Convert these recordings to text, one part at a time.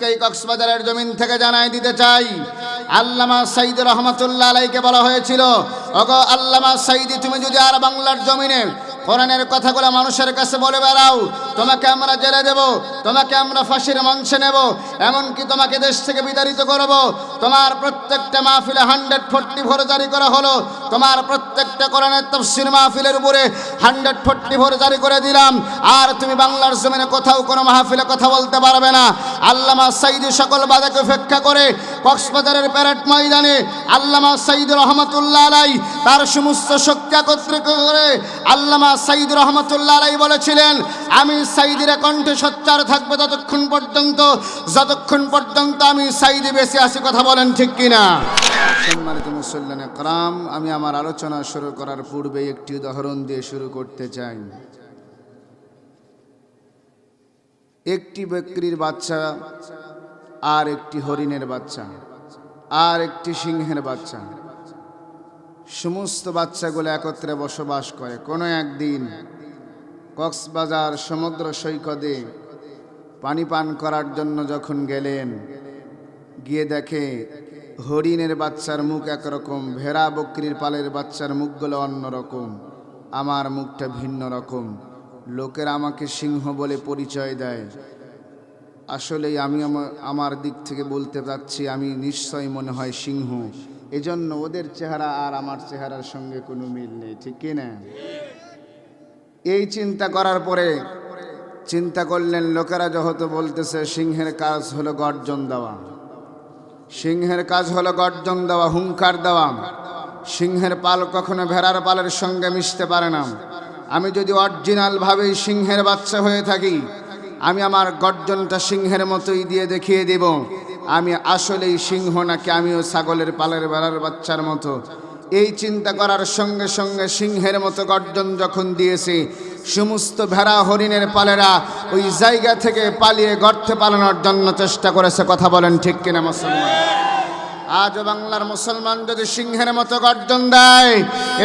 কক্সবাজারের জমিন থেকে জানাই দিতে চাই। আল্লামা সাইদ রহমতুল্লাহ আলাইকে বলা হয়েছিল অগো আল্লামা সাইদি, তুমি যদি আর বাংলার জমিনে কোরআনের কথাগুলো মানুষের কাছে বলে বেড়াও তোমাকে আমরা জেলে দেব, তোমাকে আমরা ফাঁসির মঞ্চে নেব, এমনকি তোমাকে দেশ থেকে বিতাড়িত করব। তোমার প্রত্যেকটা মাহফিলে হান্ড্রেড ফোর্টি ভোর জারি করা হলো। তোমার প্রত্যেকটা কোরআনের তফসির মাহফিলের উপরে হান্ড্রেড ফোর্টি ভোর জারি করে দিলাম। আর তুমি বাংলার জমিনে কোথাও কোনো মাহফিলে কথা বলতে পারবে না। আল্লামা সাইদি সকল বাধাকে উপেক্ষা করে কক্সবাজারের প্যারেড ময়দানে আল্লামা সাইদ রহমতুল্লাহ আলাই তার সমস্ত শক্তি একত্রিত করে আল্লামা সাইদ রহমতুল্লাহ আলাই বলেছিলেন, আমি সাইদির কণ্ঠে সচ্চার থাকবে ততক্ষণ পর্যন্ত, যতক্ষণ পর্যন্ত আমি সাইদি বেঁচে আসি কথা বলেন ঠিক কিনা? সম্মানিত মুসল্লান একরাম, আমি আমার আলোচনা শুরু করার পূর্বে একটি উদাহরণ দিয়ে শুরু করতে চাই। একটি বকরির বাচ্চা আর একটি হরিণের বাচ্চা আর একটি সিংহের বাচ্চা। সমস্ত বাচ্চাগুলো একত্রে বসবাস করে কোনো একদিন। কক্সবাজার সমুদ্র সৈকতে পানি পান করার জন্য যখন গেলেন, গিয়ে দেখে হরিণের বাচ্চার মুখ একরকম, ভেড়া বকরির পালের বাচ্চার মুখগুলো অন্যরকম, আমার মুখটা ভিন্ন রকম। লোকেরা আমাকে সিংহ বলে পরিচয় দেয়। আসলেই আমি আমা- আমার দিক থেকে বলতে পারছি, আমি নিশ্চয়ই মনে হয় সিংহ। এজন্য ওদের চেহারা আর আমার চেহারার সঙ্গে কোনো মিল নেই, ঠিক কি না? এই চিন্তা করার পরে চিন্তা করলেন, লোকেরা যহত বলতেছে, সিংহের কাজ হলো গর্জন দেওয়া। সিংহের কাজ হলো গর্জন দেওয়া, হুঙ্কার দেওয়া। সিংহের পাল কখনো ভেড়ার পালের সঙ্গে মিশতে পারে না। আমি যদি অরিজিনালভাবেই সিংহের বাচ্চা হয়ে থাকি, আমি আমার গর্জনটা সিংহের মতোই দিয়ে দেখিয়ে দেব। আমি আসলেই সিংহ নাকি আমিও ছাগলের পালের ভেড়ার বাচ্চার মতো। এই চিন্তা করার সঙ্গে সঙ্গে সিংহের মতো গর্জন যখন দিয়েছে, সমস্ত ভেড়া হরিণের পালেরা ওই জায়গা থেকে পালিয়ে গর্তে পালানোর জন্য চেষ্টা করেছে, কথা বলেন ঠিক কিনা মুসলমান? আজও বাংলার মুসলমান যদি সিংহের মতো গর্জন দেয়,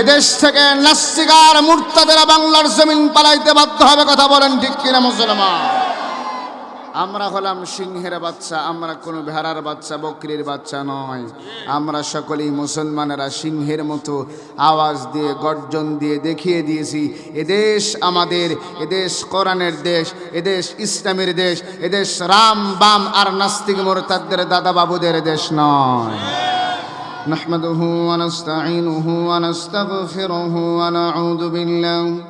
এদেশ থেকে নাস্তিকার মূর্তাদেরা বাংলার জমিন পালাইতে বাধ্য হবে, কথা বলেন ঠিক কিনা মুসলমান? আমরা হলাম সিংহের বাচ্চা আমরা কোনো ভেড়ার বাচ্চা বকরির বাচ্চা নয় আমরা সকলেই মুসলমানেরা সিংহের মতো আওয়াজ দিয়ে গর্জন দিয়ে দেখিয়ে দিয়েছি এদেশ আমাদের এদেশ কোরআনের দেশ এদেশ ইসলামের দেশ এদেশ রাম বাম আর নাস্তিক মোরতাদের দাদা বাবুদের দেশ নয় نحمده ونستعينه ونستغفره ونعوذ بالله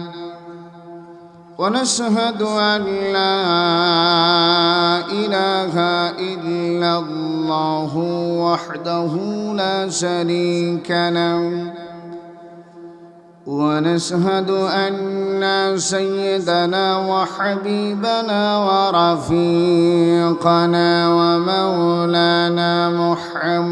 ونشهد أن لا إله إلا الله وحده لا شريك له. ونشهد أن سيدنا وحبيبنا ورفيقنا ومولانا محمدًا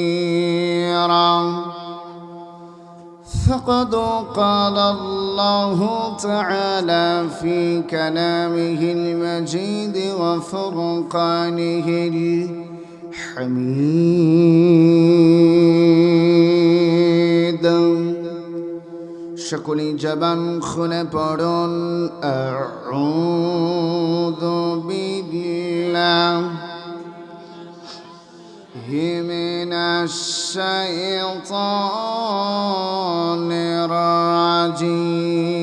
الكبرى فقد قال الله تعالى في كلامه المجيد وفرقانه الحميد. شكلي جبا خنبر أعوذ بالله من الشيطان الشيطان الرجيم.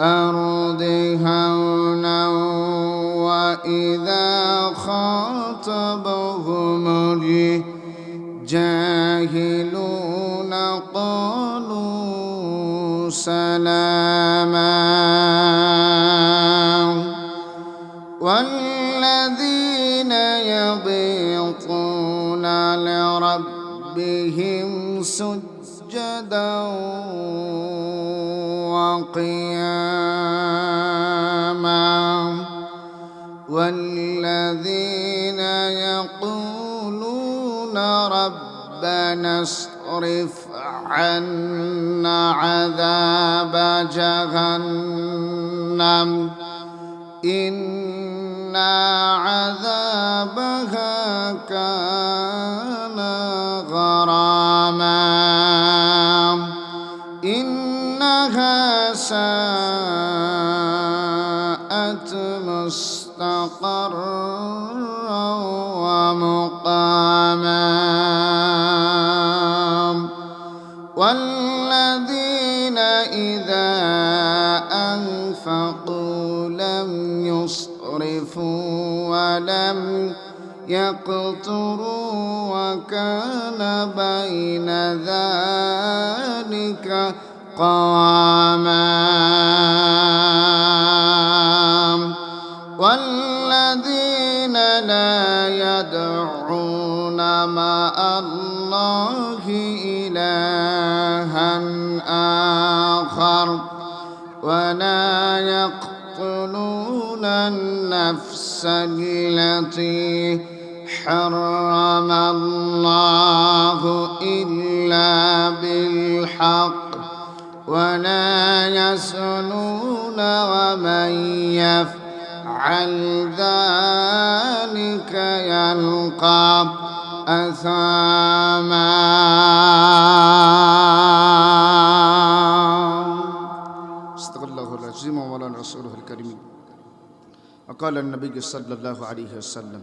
الأرض هونا وإذا خاطبهم الجاهلون قالوا سلاما. والذين يبيطون لربهم سجدا وقياما. ربنا اصرف عنا عذاب جهنم. إن عذابها كان غراما يقتروا وكان بين ذلك قواما. والذين لا يدعون مع الله إلها آخر ولا يقتلون النفس التي حرم الله إلا بالحق ولا يسنون ومن يفعل ذلك يلقى أثاما. استغفر الله العظيم ومولانا رسوله الكريم. وقال النبي صلى الله عليه وسلم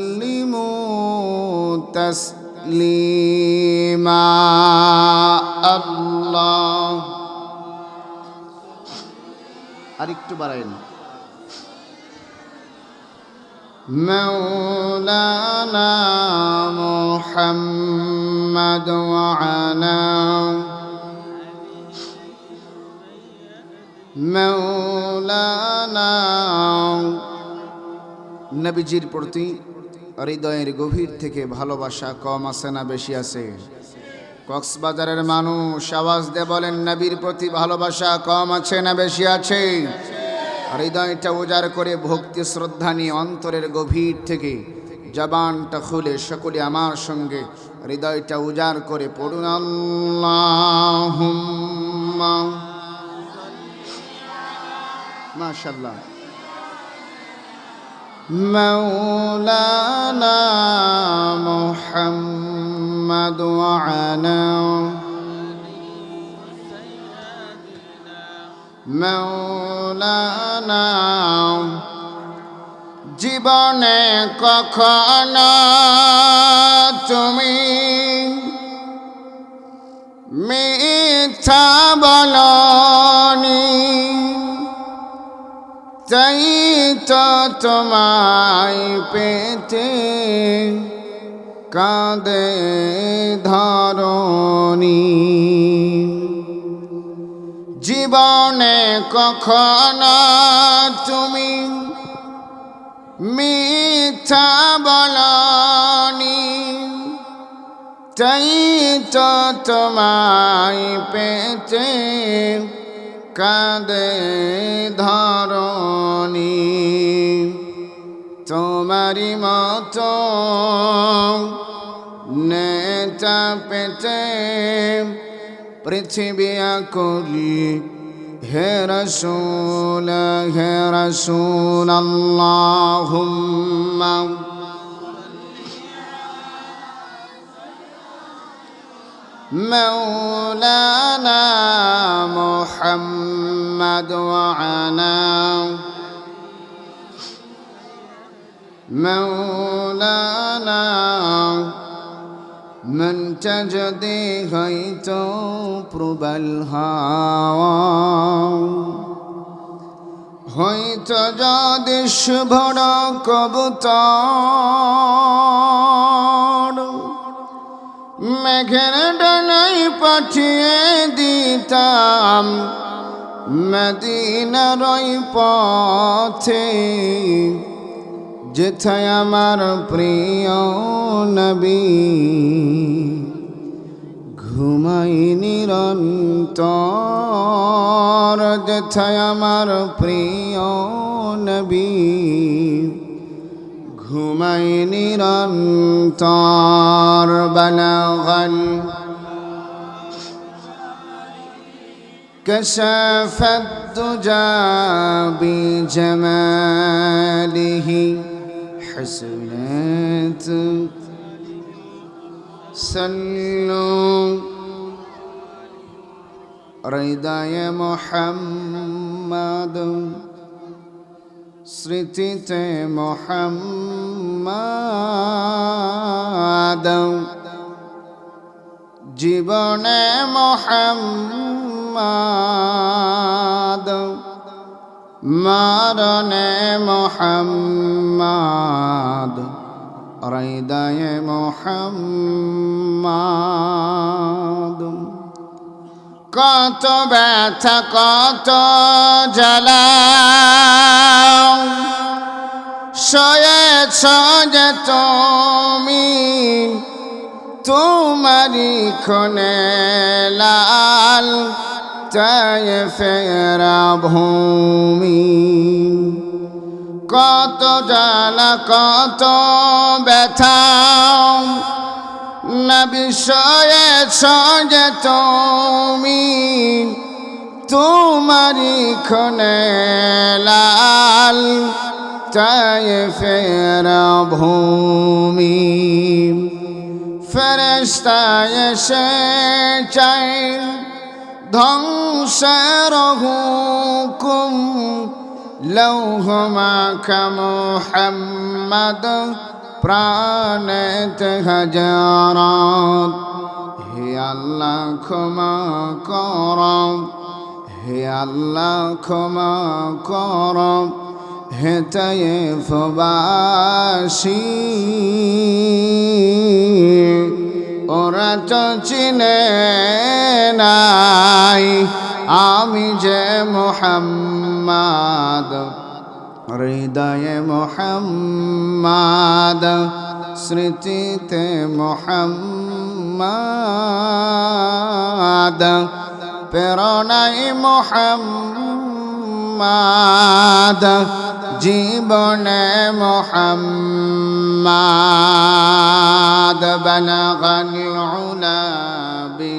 تسليما الله আরেকটু বাড়াইন مولانا محمد وعلى مولانا নবীজির প্রতি হৃদয়ের গভীর থেকে ভালোবাসা কম আছে না বেশি আছে? কক্সবাজারের মানুষ আওয়াজ দে বলেন, নবীর প্রতি ভালোবাসা কম আছে না বেশি আছে? হৃদয়টা উজাড় করে ভক্তি, শ্রদ্ধা নিয়ে অন্তরের গভীর থেকে জবানটা খুলে সকলে আমার সঙ্গে হৃদয়টা উজাড় করে পড়ুন। মাশাল্লাহ مولانا محمد وعلى مولانا জীবনে কখনো তুমি মিথ্যা বলনি তাই তো তোমায় পেতে কাঁদে ধরণী। জীবনে কখনো তুমি মিথ্যা বলনি তাই তো তোমায় পেতে কাঁদে ধরণী। তোমারি মতো নেতা পেতে পৃথিবী করি হে রসুল হে রসুল আল্লাহুম্মা مولانا محمد وعنا مولانا من تجدي غيت প্রবল হাওয়া হয়তো যদি শুভর কবুতর মেঘের ডানাই পাঠিয়ে দিতাম। মদিনার পথে যেথায় আমার প্রিয় নবী ঘুমাই নিরন্তর, যেথায় আমার প্রিয় নবী ঘুমাই নিরন্তর বলগল كشف الدجى بجماله حسنات سلوا হৃদয় মোহাম্মদ স্মৃতিতে মোহাম্মদ জীবনে মোহাম্মদ মারণে মোহাম্মদ। হৃদয় মোহাম্মদ। কত ব্যথা কত যে তুমি তোমারি খনে লাল চায় ফেরা ভূমি। কত জ্বালা, কত ব্যথা, না বিষয়ে সজে তুমি তোমারি খনে লাল ফেরা ভূমি। ফেরেস্তায় সে চাই ধ্বংসের হুকুম। লৌহ মাখা মোহাম্মদ প্রাণেত হাজারাত। হে আল্লাহ ক্ষমা করম হে আল্লাহ ক্ষমা করম হে তায়ে ফবাসী। ওরা তো চিনে নাই আমি যে মোহাম্মদ, হৃদয়ে মোহাম্মদ, স্মৃতিতে মোহাম্মদ প্রেরণাই মোহাম্মদ। জীবনে মোহাম্মদ বনগল উলাবি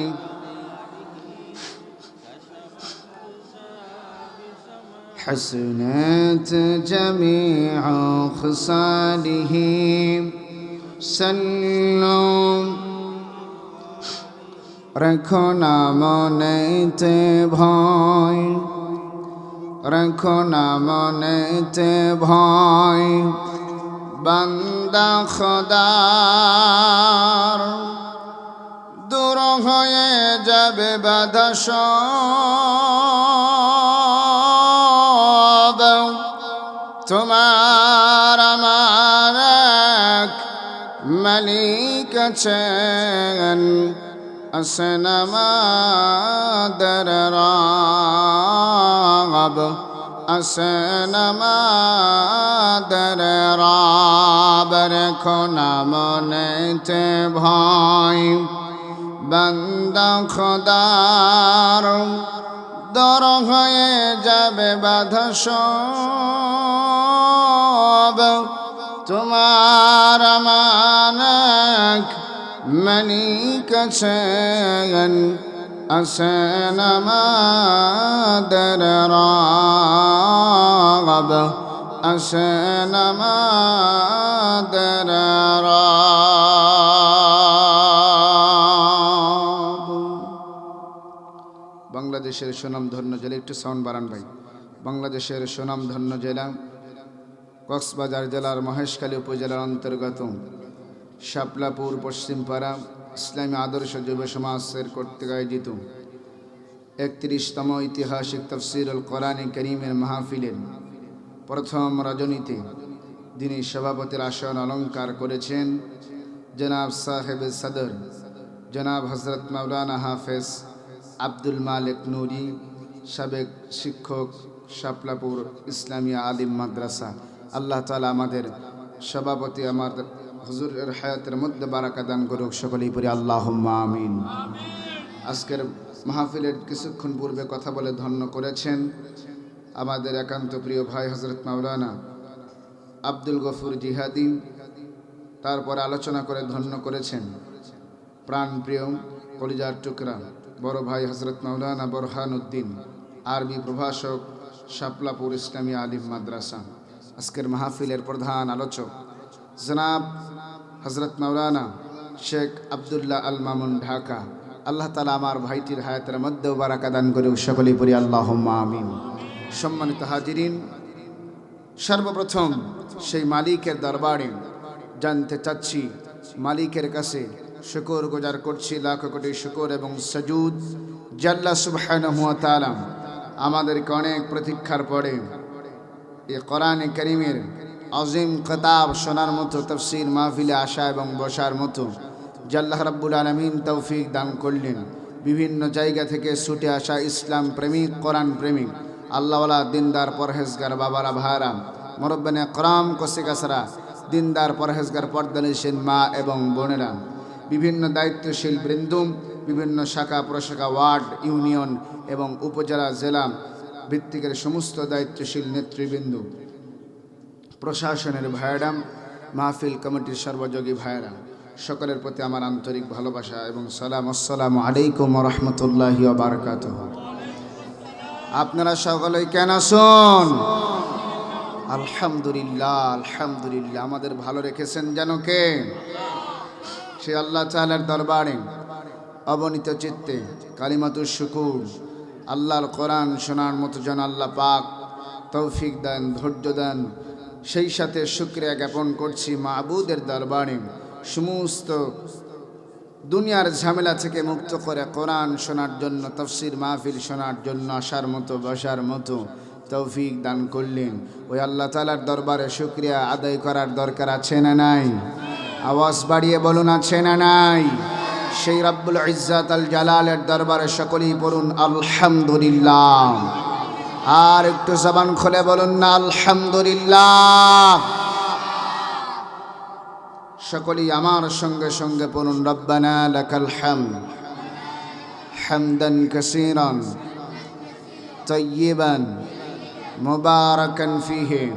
حسنات جميع خصاله سلوا রেখো না মনেতে ভয় রেখো না মনেতে ভয়। বান্দা খোদার, দূর হয়ে যাবে বাধা সব। তোমার আমার মালিক আছেন আসেন আমাদের রব আসেন আমাদের রব রেখো ভয় বন্দা খোদার দর হয়ে যাবে বাধা সব তোমার মানক মানিক আমাদের রব আসেন আমাদের রব বাংলাদেশের সুনামধন্য জেলা, একটু সাউন্ড বাড়ান ভাই। বাংলাদেশের সুনামধন্য জেলা, কক্সবাজার জেলার মহেশখালী উপজেলার অন্তর্গত শাপলাপুর, পশ্চিমপাড়া। ইসলামী আদর্শ যুব সমাজের কর্তৃক আয়োজিত একত্রিশতম ঐতিহাসিক তফসিরুল কোরআনে করিমের মাহফিলের প্রথম রজনীতে যিনি সভাপতির আসন অলঙ্কার করেছেন জনাব সাহেব সদর, জনাব হজরত মাওলানা হাফেজ আব্দুল মালিক নুরি, সাবেক শিক্ষক শাপলাপুর ইসলামিয়া আলিম মাদ্রাসা। আল্লাহ তালা আমাদের সভাপতি, আমার হুজুরের হায়াতের মধ্যে বারাকা দান করুক সকলেই পরে আল্লাহ আমিন। আজকের মাহফিলের কিছুক্ষণ পূর্বে কথা বলে ধন্য করেছেন আমাদের একান্ত প্রিয় ভাই হজরত মাওলানা আব্দুল গফুর জিহাদি। তারপর আলোচনা করে ধন্য করেছেন প্রাণপ্রিয় কলিজার টুকরা বড় ভাই হজরত মাওলানা বরহান উদ্দিন আরবি প্রভাষক শাপলাপুর ইসলামী আলিম মাদ্রাসা। আজকের মাহফিলের প্রধান আলোচক জনাব হজরত মাওলানা শেখ আবদুল্লাহ আল মামুন ঢাকা। আল্লাহ তালা আমার ভাইটির হায়াতের মধ্যেও বারাকা দান করে সকলেই পরি আল্লাহ আমিন। সম্মানিত হাজিরিন, সর্বপ্রথম সেই মালিকের দরবারে জানতে চাচ্ছি, মালিকের কাছে শুকর গুজার করছি, লাখ কোটি শুকর এবং সজুদ। জাল্লা তাআলা আমাদেরকে অনেক প্রতীক্ষার পরে এ কোরআনে করিমের আজিম খতাব শোনার মতো, তফসির মাহফিলে আসা এবং বসার মতো। জাল্লাহ রাব্বুল আলমিন তৌফিক দান করলেন। বিভিন্ন জায়গা থেকে ছুটে আসা ইসলাম প্রেমিক, কোরআন প্রেমিক, আল্লাহওয়ালা দিনদার পরহেজগার বাবারা ভাইরা মরব্বানে করাম কসিকাসরা দিনদার পরহেজগার পর্দানিসেন মা এবং বোনেরা, বিভিন্ন দায়িত্বশীল বৃন্দুম বিভিন্ন শাখা প্রশাখা, ওয়ার্ড, ইউনিয়ন এবং উপজেলা, জেলা ভিত্তিকের সমস্ত দায়িত্বশীল নেতৃবৃন্দ। প্রশাসনের ভাইরাম, মাহফিল কমিটির সর্বযোগী ভাইরা সকলের প্রতি আমার আন্তরিক ভালোবাসা এবং সালাম। আসসালামু আলাইকুম রহমতুল্লাহ বারকাত আপনারা সকলেই কেন শুন আলহামদুলিল্লাহ আলহামদুলিল্লাহ। আমাদের ভালো রেখেছেন যেন কে? সে আল্লাহ চালের দরবারে। অবনীত চিত্তে কালিমাতুর শুকুর। আল্লাহর কোরআন শোনার মতো যেন আল্লাহ পাক তৌফিক দেন, ধৈর্য দেন। সেই সাথে শুক্রিয়া জ্ঞাপন করছি মাহবুদের দরবারে। সমস্ত দুনিয়ার ঝামেলা থেকে মুক্ত করে কোরআন শোনার জন্য, তফসির মাহফিল শোনার জন্য আসার মতো, বসার মতো তৌফিক দান করলেন। ওই আল্লাহ তালার দরবারে শুক্রিয়া আদায় করার দরকার আছে না নাই? আওয়াজ বাড়িয়ে বলুন, আছে না নাই? সেই রাব্বুল ইজ্জাত আল জালালের দরবারে সকলেই পড়ুন, আলহামদুলিল্লাহ। আর একটু জবান খুলে বলুন না, আলহামদুলিল্লাহ। সকলেই আমার সঙ্গে সঙ্গে পড়ুন, রব্বানা লাকাল হামদ, হামদান কাসীরান তয়্যিবান মুবারাকান ফিহি।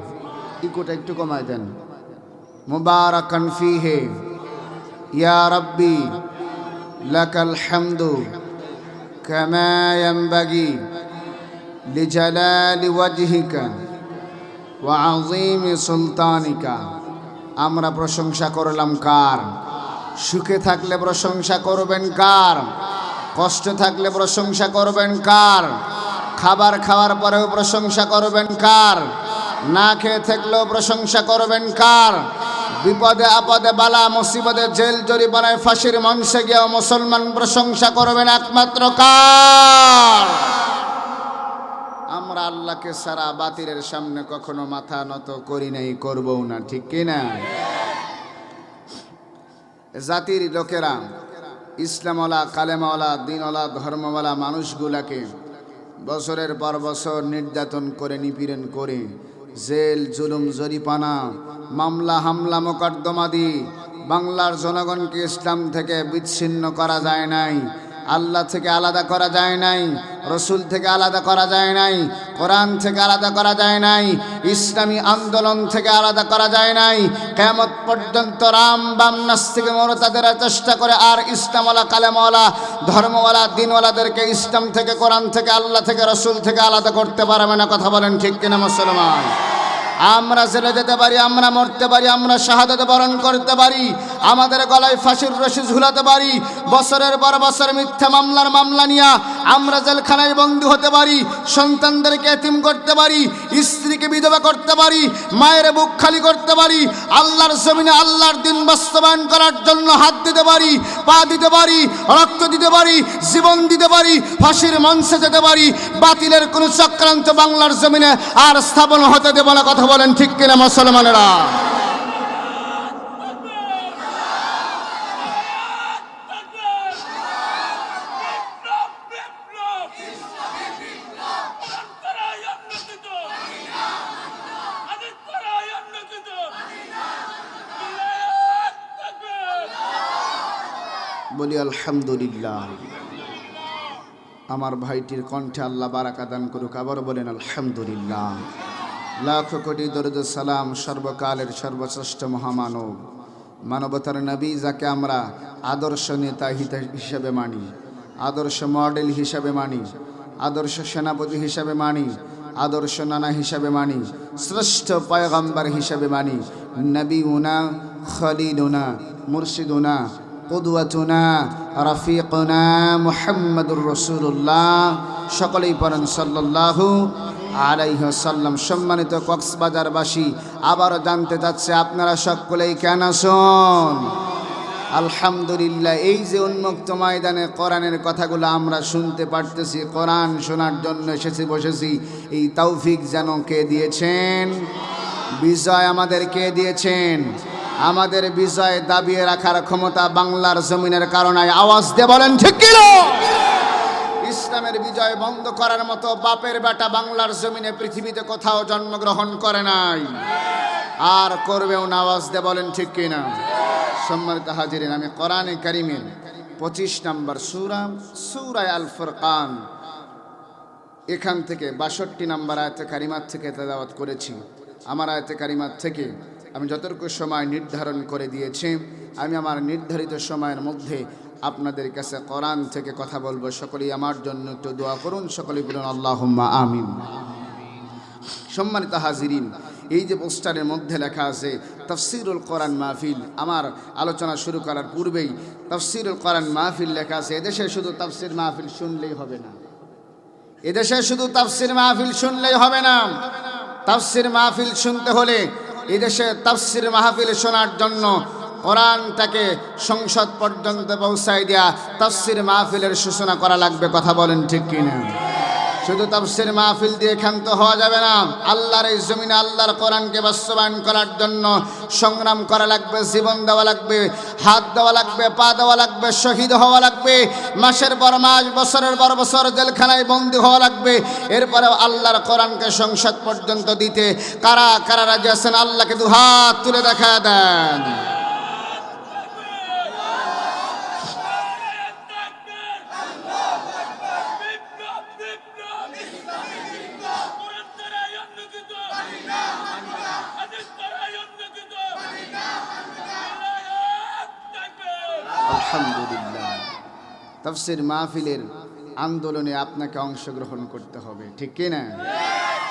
ইকোটা একটু কমায় দেন। মুবারাকান ফিহি। ইয়া রাব্বি, লাকাল হামদু, কামা ইয়ানবাগি। লিজালালি ওয়াজহিকা ওয়া আযীমি সুলতানিকা। আমরা প্রশংসা করলাম কার? সুখে থাকলে প্রশংসা করবেন কার? কষ্ট থাকলে প্রশংসা করবেন কার? খাবার খাওয়ার পরেও প্রশংসা করবেন কার? না খেয়ে থাকলেও প্রশংসা করবেন কার? বিপদে আপদে বালা মুসিবতে জেল জরিমানায় ফাঁসির মঞ্চে গিয়েও মুসলমান প্রশংসা করবেন একমাত্র কার? আমরা আল্লাহকে সারা বাতিলের সামনে কখনো মাথা নত করি নাই, করবও না, ঠিক কিনা জাতির লোকেরা, ইসলামওয়ালা, কালেমাওয়ালা, দিনওয়ালা, ধর্মওয়ালা মানুষগুলাকে বছরের পর বছর নির্যাতন করে, নিপীড়ন করে, জেল, জুলুম জরিপানা মামলা, হামলা, মোকদ্দমাদি বাংলার জনগণকে ইসলাম থেকে বিচ্ছিন্ন করা যায় নাই। আল্লাহ থেকে আলাদা করা যায় নাই, রসুল থেকে আলাদা করা যায় নাই, কোরআন থেকে আলাদা করা যায় নাই, ইসলামী আন্দোলন থেকে আলাদা করা যায় নাই কেমত পর্যন্ত রাম বাম নাস্তিক তাদের চেষ্টা করে আর ইসলামওয়ালা, কালেমওয়ালা, ধর্মওয়ালা, দিনওয়ালাদেরকে ইসলাম থেকে, কোরআন থেকে, আল্লাহ থেকে, রসুল থেকে আলাদা করতে পারবে না, কথা বলেন ঠিক কিনা মুসলমান? আমরা জেলে যেতে পারি, আমরা মরতে পারি, আমরা শাহাদাতে বরণ করতে পারি আমাদের গলায় ফাঁসির রশি ঝুলাতে পারি, বছরের পর বছর মিথ্যা মামলার মামলা নিয়ে আমরা জেলখানায় বন্দী হতে পারি, সন্তানদেরকে এতিম করতে পারি, স্ত্রীকে বিধবা করতে পারি, মায়ের বুক খালি করতে পারি, আল্লাহর জমিনে আল্লাহর দিন বাস্তবায়ন করার জন্য হাত দিতে পারি, পা দিতে পারি, রক্ত দিতে পারি, জীবন দিতে পারি, ফাঁসির মঞ্চে যেতে পারি, বাতিলের কোনো চক্রান্ত বাংলার জমিনে আর স্থাপন হতে দেব না, কথা বলেন ঠিক কিনা মুসলমানেরা? বলি, আলহামদুলিল্লাহ। আমার ভাইটির কণ্ঠে আল্লাহ বারাকা দান করুক আবার বলেন, আলহামদুলিল্লাহ। লাখ কোটি দরুদ সালাম, সর্বকালের সর্বশ্রেষ্ঠ মহামানব। মানবতার নবী যাকে আমরা আদর্শ নেতা হিসাবে মানি, আদর্শ মডেল হিসাবে মানি, আদর্শ সেনাপতি হিসাবে মানি, আদর্শ নানা হিসাবে মানি, শ্রেষ্ঠ পয়গম্বর হিসাবে মানি নবী উনা খলিলুনা, মুর্শিদুনা কুদওয়াতুনা রাফিকুনা মুহাম্মাদুর রাসূলুল্লাহ। সকলেই পড়েন সাল্লাল্লাহু আলাইহি সাল্লাম সম্মানিত কক্সবাজারবাসী, আবারও জানতে চাচ্ছে, আপনারা সকলেই কেন আছেন? আলহামদুলিল্লাহ, এই যে উন্মুক্ত ময়দানে কোরআনের কথাগুলো আমরা শুনতে পারতেছি, কোরআন শোনার জন্য এসেছি, বসেছি, এই তৌফিক যেন কে দিয়েছেন? বিজয় আমাদের কে দিয়েছেন? আমাদের বিজয় দাবিয়ে রাখার ক্ষমতা বাংলার জমিনের কারণে আওয়াজ দিয়ে বলেন, ঠিক কিলো ইসলামের বিজয় বন্ধ করার মতো বাপের বেটা বাংলার জমিনে পৃথিবীতে কোথাও জন্মগ্রহণ করে নাই। আর করবেও না, আওয়াজ দিয়ে বলেন, ঠিক কিনা সম্মানিত হাজিরেন, আমি কোরআনে কারিমের পঁচিশ নম্বর সুরা, সুরায় আল ফুরকান এখান থেকে বাষট্টি নম্বর আয়তে কারিমার থেকে তেলাওয়াত করেছি। আমার আয়তে কারিমার থেকে আমি যতটুকু সময় নির্ধারণ করে দিয়েছি, আমি আমার নির্ধারিত সময়ের মধ্যে আপনাদের কাছে কোরআন থেকে কথা বলব। সকলেই আমার জন্য একটু দোয়া করুন, সকলেই বলুন আল্লাহ আমিন। সম্মানিত হাজিরিন, এই যে পোস্টারের মধ্যে লেখা আছে, তফসিরুল কোরআন মাহফিল। আমার আলোচনা শুরু করার পূর্বেই তফসিরুল কোরআন মাহফিল লেখা আছে, এদেশে শুধু তফসির মাহফিল শুনলেই হবে না। এদেশে শুধু তাফসির মাহফিল শুনলেই হবে না। তাফসির মাহফিল শুনতে হলে এদেশে তাফসির মাহফিল শোনার জন্য কোরআনটাকে সংসদ পর্যন্ত পৌঁছায় দেয়া তাফসির মাহফিলের সূচনা করা লাগবে, কথা বলেন ঠিক কিনা? শুধু তাফসির মাহফিল দিয়ে ক্ষান্ত হওয়া যাবে না। আল্লাহর এই জমিনে আল্লাহর কোরআনকে বাস্তবায়ন করার জন্য সংগ্রাম করা লাগবে, জীবন দেওয়া লাগবে, হাত দেওয়া লাগবে, পা দেওয়া লাগবে, শহীদ হওয়া লাগবে, মাসের পর মাস, বছরের পর বছর জেলখানায় বন্দী হওয়া লাগবে। এরপরেও আল্লাহর কোরআনকে সংসদ পর্যন্ত দিতে কারা কারা রাজি আছেন, আল্লাহকে দু হাত তুলে দেখা দেন। আলহামদুলিল্লাহ। তাফসির মাহফিলের আন্দোলনে আপনাকে অংশগ্রহণ করতে হবে, ঠিক কি না?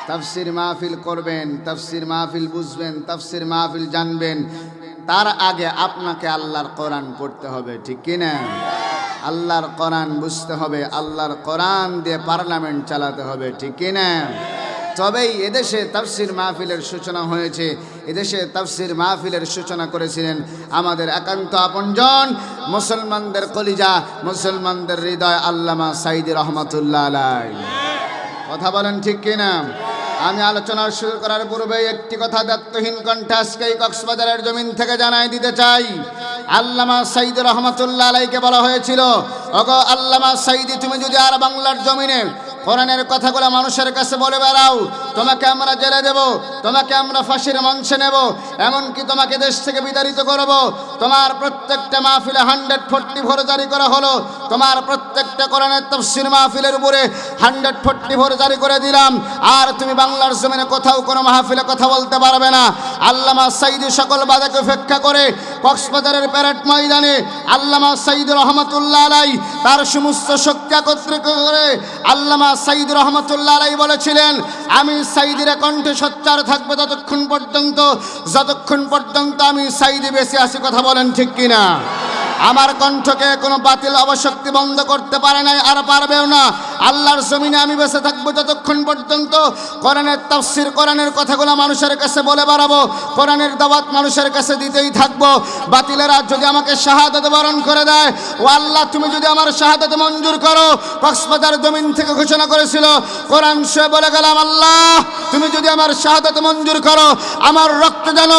তাফসির মাহফিল করবেন, তাফসির মাহফিল বুঝবেন, তাফসির মাহফিল জানবেন। তার আগে আপনাকে আল্লাহর কোরআন পড়তে হবে, ঠিক কি না? আল্লাহর কোরআন বুঝতে হবে, আল্লাহর কোরআন দিয়ে পার্লামেন্ট চালাতে হবে, ঠিক কি না? তবেই এদেশে তাফসির মাহফিলের সূচনা হয়েছে। এদেশে তাফসির মাহফিলের সূচনা করেছিলেন আমাদের একান্ত আপনজন মুসলমানদের কলিজা, মুসলমানদের হৃদয় আল্লামা সাইদি রহমতুল্লাহ আলাই। কথা বলেন ঠিক কিনা? আমি আলোচনা শুরু করার পূর্বে একটি কথা দায়িত্বহীন কণ্ঠে আজকে কক্সবাজারের জমিন থেকে জানাই দিতে চাই। আল্লামা সাইদ রহমতুল্লাহ আলাইকে বলা হয়েছিল, ওগো আল্লামা সাইদি, তুমি যদি আর বাংলার জমিনে কোরআনের কথাগুলো মানুষের কাছে বলে বেড়াও তোমাকে আমরা জেলে দেব, তোমাকে আমরা ফাঁসির মঞ্চে নেব, এমনকি তোমাকে দেশ থেকে বিতাড়িত করব। তোমার প্রত্যেকটা মাহফিলে হান্ড্রেড ফোর্টি ভোর জারি করা হলো। তোমার প্রত্যেকটা কোরআনের তফসির মাহফিলের উপরে হান্ড্রেড ফোর্টি ভোর জারি করে দিলাম। আর তুমি বাংলার জমিনে কোথাও কোনো মাহফিলে কথা বলতে পারবে না। আল্লামা সাইদি সকল বাধাকে উপেক্ষা করে কক্সবাজারের প্যারেড ময়দানে আল্লামা সাইদ রহমতুল্লাহ আলাই তার সমস্ত শক্তি একত্রিত করে আল্লামা সাইদ রহমতুল্লাহ আলাই বলেছিলেন, আমি সাইদির কণ্ঠে সচ্চার থাকবে ততক্ষণ পর্যন্ত, যতক্ষণ পর্যন্ত আমি সাইদি বেঁচে আসি কথা বলেন ঠিক কিনা? আমার কণ্ঠকে কোনো বাতিল অবশক্তি বন্ধ করতে পারে নাই, আর পারবেও না। আল্লাহর জমিনে আমি বেঁচে থাকব যতক্ষণ পর্যন্ত কোরআনের তাফসির, কোরআনের কথাগুলো মানুষের কাছে বলে বাড়াবো, কোরআনের দাওয়াত মানুষের কাছে দিতেই থাকব। বাতিলেরা যদি আমাকে শাহাদত বরণ করে দেয়, ও আল্লাহ, তুমি যদি আমার শাহাদত মঞ্জুর করো, কক্সবাজার জমিন থেকে ঘোষণা করেছিল, কোরআন শুয়ে বলে গেলাম, আল্লাহ, তুমি যদি আমার শাহাদত মঞ্জুর করো, আমার রক্ত যেন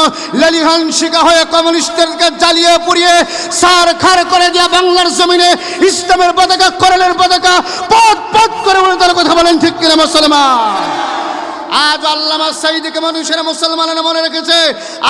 লেলিহান শিকা হয়ে কমিউনিস্টদেরকে জ্বালিয়ে পুড়িয়ে সার খার করে দিয়া বাংলার জমিনে ইসলামের পতাকা করণের পতাকা পথ পথ করে বলে তার কথা বলেন, ঠিক কিনা মুসলমান? আজ আল্লামা সাইদিকে মানুষেরা মুসলমানেরা মনে রেখেছে,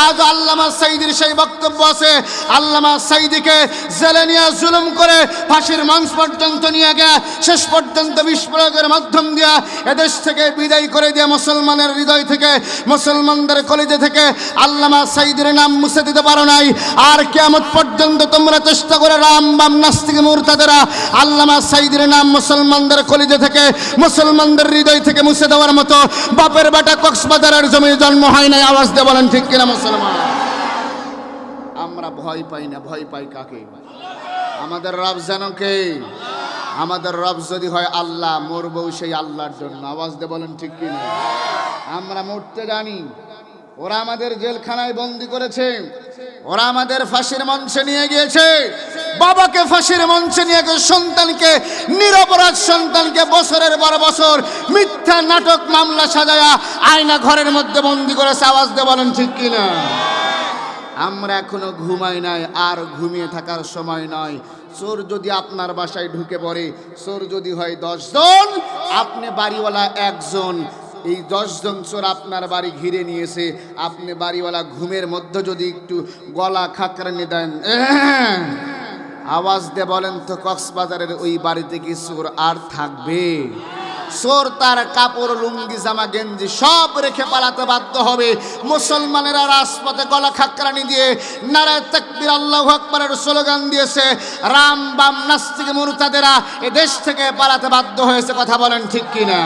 আজ আল্লামা সাইদির সেই বক্তব্য আছে, আল্লামা সাইদিকে জেলে নিয়ে জুলুম করে ফাঁসির মঞ্চ পর্যন্ত নিয়ে গিয়ে, শেষ পর্যন্ত বিস্ফোরকের মাধ্যম দিয়া এদেশ থেকে বিদায় করে দিয়ে মুসলমানের হৃদয় থেকে, মুসলমানদের কলিজে থেকে আল্লামা সাইদির নাম মুছে দিতে পারো নাই। আর কেমন পর্যন্ত তোমরা চেষ্টা করে রাম বাম নাস্তিক মুরতাদেরা আল্লামা সাইদির নাম মুসলমানদের কলিজে থেকে, মুসলমানদের হৃদয় থেকে মুছে দেওয়ার মতো বাপের বেটা কক্সবাজারের জমি জন্ম হয় নাই, আওয়াজ দিয়ে বলেন, ঠিক কিনা মুসলমান? আমরা ভয় পাই না, ভয় পাই কাকে? আমাদের রব যেন কে? আমাদের রব যদি হয় আল্লাহ মরবো সেই আল্লাহর জন্য। আওয়াজ দিয়ে বলেন, ঠিক কিনা? আমরা মরতে জানি। ওরা আমাদের জেলখানায় বন্দি করেছে। ওরা আমাদের ফাঁসির মঞ্চে নিয়ে গিয়েছে। বাবাকে ফাঁসির মঞ্চে নিয়ে গিয়ে সন্তানকে, নিরপরাধ সন্তানকে বছরের পর বছর মিথ্যা নাটক, মামলা সাজায়া আয়না ঘরের মধ্যে বন্দি করেছে। আওয়াজ দিয়ে বলেন, ঠিক কিনা আমরা এখনও ঘুমাই নাই, আর ঘুমিয়ে থাকার সময় নয়। চোর যদি আপনার বাসায় ঢুকে পড়ে, চোর যদি হয় দশজন, আপনি বাড়িওয়ালা একজন। এই দশজন চোর আপনার বাড়ি ঘিরে নিয়েছে। আপনি বাড়িওয়ালা ঘুমের মধ্যে যদি একটু গলা খাকরানি দেন আওয়াজ দিয়ে বলেন তো, কক্সবাজারের ওই বাড়িতে কি চোর আর থাকবে? চোর তার কাপড়, লুঙ্গি, জামা, গেঞ্জি সব রেখে পালাতে বাধ্য হবে। মুসলমানেরা রাজপথে গলা খাকরানি দিয়ে নারায় তাকবির আল্লাহ আকবরের স্লোগান দিয়েছে। রাম বাম নাস্তিক মুরতাদেরা এ দেশ থেকে পালাতে বাধ্য হয়েছে, কথা বলেন ঠিক কিনা?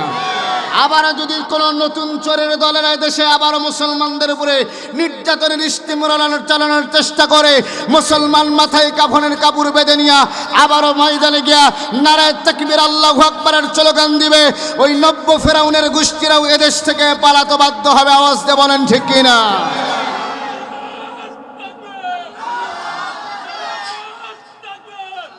আবার যদি কোনো নতুন চোরের দলের দেশে আবারও মুসলমানদের উপরে নির্যাতনের স্টিমুলানোর চালানোর চেষ্টা করে, মুসলমান মাথায় কাফনের কাপড় বেঁধে নিয়া আবারও ময়দানে গিয়া নারায় তাকবির আল্লাহ আকবরের স্লোগান দিবে। ওই নব্য ফেরাউনের গোষ্ঠীরাও এদেশ থেকে পালাতে বাধ্য হবে, আওয়াজ দিয়ে বলেন, ঠিক কিনা?